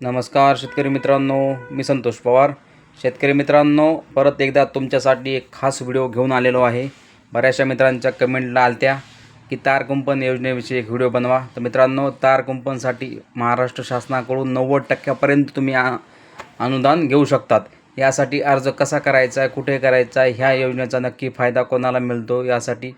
नमस्कार शेतकरी मित्रांनो. मी संतोष पवार. शेतकरी मित्रांनो परत एकदा तुमच्यासाठी एक खास व्हिडिओ घेऊन आलेलो आहे. बऱ्याचशा मित्रांच्या कमेंटला आलत्या की तार कुंपण योजनेविषयी एक व्हिडिओ बनवा. तर मित्रांनो तार कुंपणसाठी महाराष्ट्र शासनाकडून नव्वद टक्क्यापर्यंत तुम्ही आ- अनुदान घेऊ शकतात. यासाठी अर्ज कसा करायचा आहे कुठे करायचा आहे ह्या योजनेचा नक्की फायदा कोणाला मिळतो यासाठी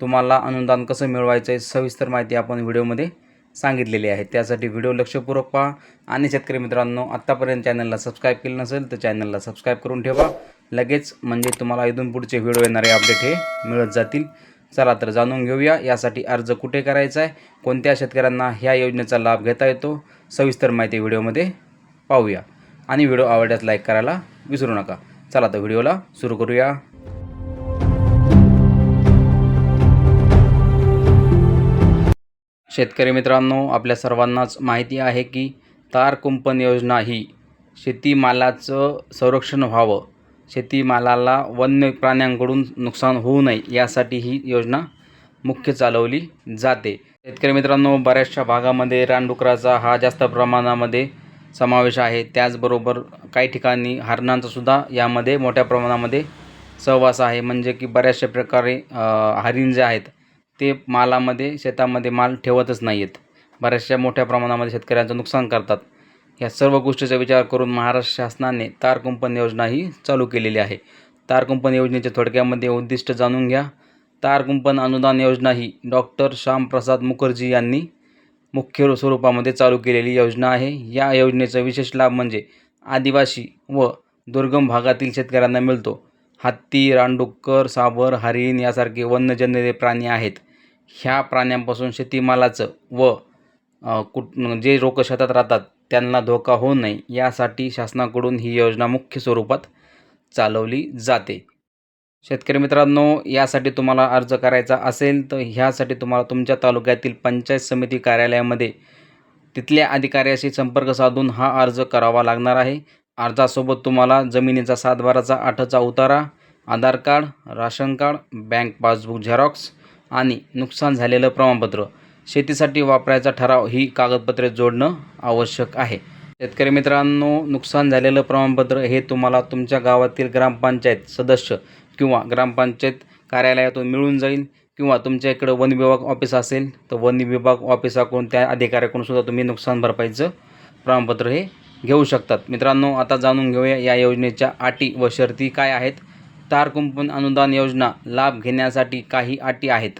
तुम्हाला अनुदान कसं मिळवायचं आहे सविस्तर माहिती आपण व्हिडिओमध्ये सांगितलेले आहे. त्यासाठी व्हिडिओ लक्षपूर्वक पहा. आणि शेतकरी मित्रांनो आत्तापर्यंत चॅनलला सबस्क्राईब केलं नसेल तर चॅनलला सबस्क्राईब करून ठेवा. लगेच म्हणजे तुम्हाला इथून पुढचे व्हिडिओ येणारे अपडेट हे मिळत जातील. चला तर जाणून घेऊया यासाठी अर्ज कुठे करायचा आहे? कोणत्या शेतकऱ्यांना ह्या योजनेचा लाभ घेता येतो? सविस्तर माहिती व्हिडिओमध्ये पाहूया. आणि व्हिडिओ आवडल्यास लाईक करायला विसरू नका. चला तर व्हिडिओला सुरू करूया. शेतकरी मित्रांनो आपल्या सर्वांनाच माहिती आहे की तार कुंपण योजना ही शेतीमालाचं संरक्षण व्हावं. शेतीमालाला वन्य प्राण्यांकडून नुकसान होऊ नये यासाठी ही योजना मुख्य चालवली जाते. शेतकरी मित्रांनो बऱ्याचशा भागामध्ये रानडुकराचा हा जास्त प्रमाणामध्ये समावेश आहे. त्याचबरोबर काही ठिकाणी हरणांचासुद्धा यामध्ये मोठ्या प्रमाणामध्ये सहवास आहे. म्हणजे की बऱ्याचशा प्रकारे हरिण जे आहेत ते मालामध्ये शेतामध्ये माल ठेवतच नाही आहेत बऱ्याचशा मोठ्या प्रमाणामध्ये शेतकऱ्यांचं नुकसान करतात. या सर्व गोष्टीचा विचार करून महाराष्ट्र शासनाने तार कुंपण योजना ही चालू केलेली आहे. तार कुंपण योजनेचे थोडक्यामध्ये उद्दिष्ट जाणून घ्या. तार कुंपण अनुदान योजना ही डॉक्टर श्यामप्रसाद मुखर्जी यांनी मुख्य स्वरूपामध्ये चालू केलेली योजना आहे. या योजनेचा विशेष लाभ म्हणजे आदिवासी व दुर्गम भागातील शेतकऱ्यांना मिळतो. हत्ती रानडुक्कर साबर हरिण यासारखे वन्यजन्य प्राणी आहेत. ह्या प्राण्यांपासून शेतीमालाचं व कुट जे लोक शेतात राहतात त्यांना धोका होऊ नये यासाठी शासनाकडून ही योजना मुख्य स्वरूपात चालवली जाते. शेतकरी मित्रांनो यासाठी तुम्हाला अर्ज करायचा असेल तर ह्यासाठी तुम्हाला तुमच्या तालुक्यातील पंचायत समिती कार्यालयामध्ये तिथल्या अधिकाऱ्याशी संपर्क साधून हा अर्ज करावा लागणार आहे. अर्जासोबत तुम्हाला जमिनीचा सातबाराचा आठचा उतारा Aadhaar card ration card bank passbook xerox आणि नुकसान झालेलं प्रमाणपत्र. शेतीसाठी वापरायचा ठराव ही कागदपत्रे जोडणं आवश्यक आहे. शेतकरी मित्रांनो नुकसान झालेलं प्रमाणपत्र हे तुम्हाला तुमच्या गावातील ग्रामपंचायत सदस्य किंवा ग्रामपंचायत कार्यालयातून मिळून जाईल किंवा तुमच्या इकडं वन विभाग ऑफिस असेल तर वन विभाग ऑफिसाकडून त्या अधिकाऱ्याकडून सुद्धा तुम्ही नुकसान भरपाईचं प्रमाणपत्र हे घेऊ शकतात. मित्रांनो आता जाणून घेऊया या योजनेच्या अटी व शर्ती काय आहेत. स्टार कुंपण अनुदान योजना लाभ घेण्यासाठी काही अटी आहेत.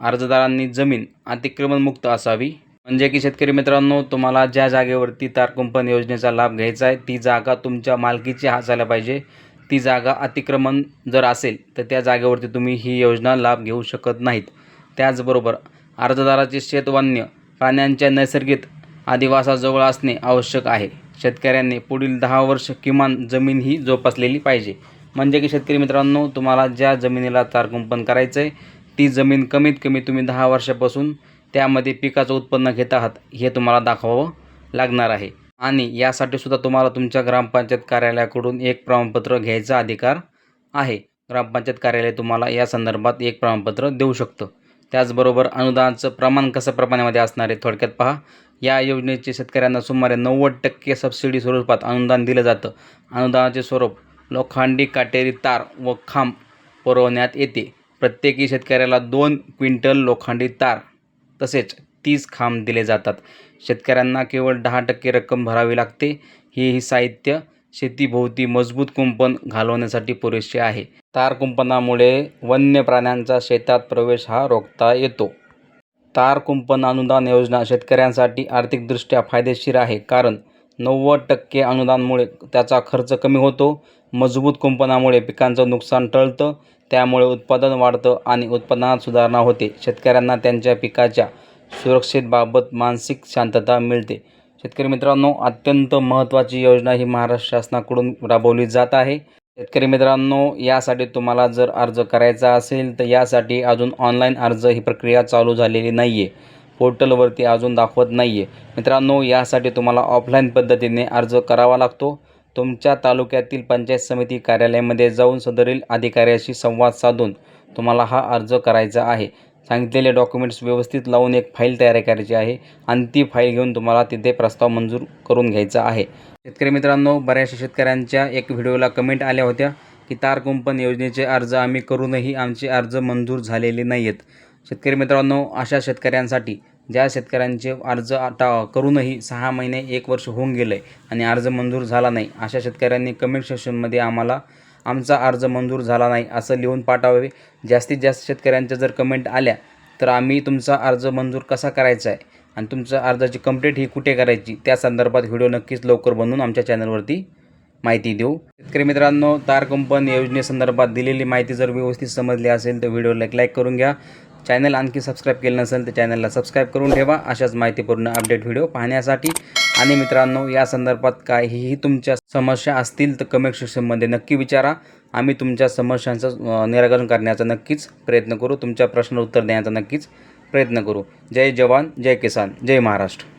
अर्जदारांनी जमीन अतिक्रमणमुक्त असावी. म्हणजे की शेतकरी मित्रांनो तुम्हाला ज्या जागेवरती तार कुंपण योजनेचा लाभ घ्यायचा आहे ती जागा तुमच्या मालकीची असायला पाहिजे. ती जागा अतिक्रमण जर असेल तर त्या जागेवरती तुम्ही ही योजना लाभ घेऊ शकत नाहीत. त्याचबरोबर अर्जदाराचे शेतवान्य प्राण्यांच्या नैसर्गिक अधिवासाजवळ असणे आवश्यक आहे. शेतकऱ्यांनी पुढील दहा वर्ष किमान जमीन ही जोपासलेली पाहिजे. म्हणजे की शेतकरी मित्रांनो तुम्हाला ज्या जमिनीला तारकुंपण करायचं आहे ती जमीन कमीत कमी तुम्ही दहा वर्षापासून त्यामध्ये पिकाचं उत्पन्न घेत आहात हे तुम्हाला दाखवावं लागणार आहे. आणि यासाठी सुद्धा तुम्हाला तुमच्या ग्रामपंचायत कार्यालयाकडून एक प्रमाणपत्र घ्यायचा अधिकार आहे. ग्रामपंचायत कार्यालय तुम्हाला या संदर्भात एक प्रमाणपत्र देऊ शकतं. त्याचबरोबर अनुदानाचं प्रमाण कसं प्रमाणामध्ये असणार आहे थोडक्यात पहा. या योजनेचे शेतकऱ्यांना सुमारे नव्वद टक्के सबसिडी स्वरूपात अनुदान दिलं जातं. अनुदानाचे स्वरूप लोखंडी काटेरी तार व खांब पुरवण्यात येते. प्रत्येकी शेतकऱ्याला दोन क्विंटल लोखंडी तार तसेच तीस खांब दिले जातात. शेतकऱ्यांना केवळ दहा टक्के रक्कम भरावी लागते. हे ही साहित्य शेतीभोवती मजबूत कुंपण घालवण्यासाठी पुरेसे आहे. तार कुंपणामुळे वन्य प्राण्यांचा शेतात प्रवेश हा रोखता येतो. तार कुंपण अनुदान योजना शेतकऱ्यांसाठी आर्थिकदृष्ट्या फायदेशीर आहे कारण नव्वद टक्के अनुदानमुळे त्याचा खर्च कमी होतो. मजबूत कुंपणामुळे पिकांचं नुकसान टळतं. त्यामुळे उत्पादन वाढतं आणि उत्पादनात सुधारणा होते. शेतकऱ्यांना त्यांच्या पिकाच्या सुरक्षेबाबत मानसिक शांतता मिळते. शेतकरी मित्रांनो अत्यंत महत्त्वाची योजना ही महाराष्ट्र शासनाकडून राबवली जात आहे. शेतकरी मित्रांनो यासाठी तुम्हाला जर अर्ज करायचा असेल तर यासाठी अजून ऑनलाईन अर्ज ही प्रक्रिया चालू झालेली नाही आहे पोर्टलवरती अजून दाखवत नाही आहे मित्रांनो यासाठी तुम्हाला ऑफलाईन पद्धतीने अर्ज करावा लागतो. तुमच्या तालुक्यातील पंचायत समिती कार्यालयामध्ये जाऊन सदरील अधिकाऱ्याशी संवाद साधून तुम्हाला हा अर्ज करायचा आहे. सांगितलेले डॉक्युमेंट्स व्यवस्थित लावून एक फाईल तयार करायची आहे आणि ती फाईल घेऊन तुम्हाला तिथे प्रस्ताव मंजूर करून घ्यायचा आहे. शेतकरी मित्रांनो बऱ्याचशा शेतकऱ्यांच्या एक व्हिडिओला कमेंट आल्या होत्या की तार कुंपण योजनेचे अर्ज आम्ही करूनही आमचे अर्ज मंजूर झालेले नाही आहेत शेतकरी मित्रांनो अशा शेतकऱ्यांसाठी ज्या शेतकऱ्यांचे अर्ज आता करूनही सहा महिने एक वर्ष होऊन गेलं आहे आणि अर्ज मंजूर झाला नाही अशा शेतकऱ्यांनी कमेंट सेक्शनमध्ये आम्हाला आमचा अर्ज मंजूर झाला नाही असं लिहून पाठवावे. जास्तीत जास्त शेतकऱ्यांच्या जर कमेंट आल्या तर आम्ही तुमचा अर्ज मंजूर कसा करायचा आहे आणि तुमच्या अर्जाची कंप्लीट ही कुठे करायची त्या संदर्भात व्हिडिओ नक्कीच लवकर बनवून आमच्या चॅनलवरती माहिती देऊ. शेतकरी मित्रांनो तार कंपन योजनेसंदर्भात दिलेली माहिती जर व्यवस्थित समजली असेल तर व्हिडिओला एक लाईक करून घ्या. चॅनल आणखी सबस्क्राईब केलं नसेल तर चॅनलला सबस्क्राईब करून ठेवा. अशाच माहितीपूर्ण अपडेट व्हिडिओ पाहण्यासाठी. आणि मित्रांनो या संदर्भात काहीही तुमच्या समस्या असतील तर कमेंट सेक्शनमध्ये नक्की विचारा. आम्ही तुमच्या समस्यांचं निराकरण करण्याचा नक्कीच प्रयत्न करू. तुमच्या प्रश्न उत्तर देण्याचा नक्कीच प्रयत्न करू. जय जवान जय किसान जय महाराष्ट्र.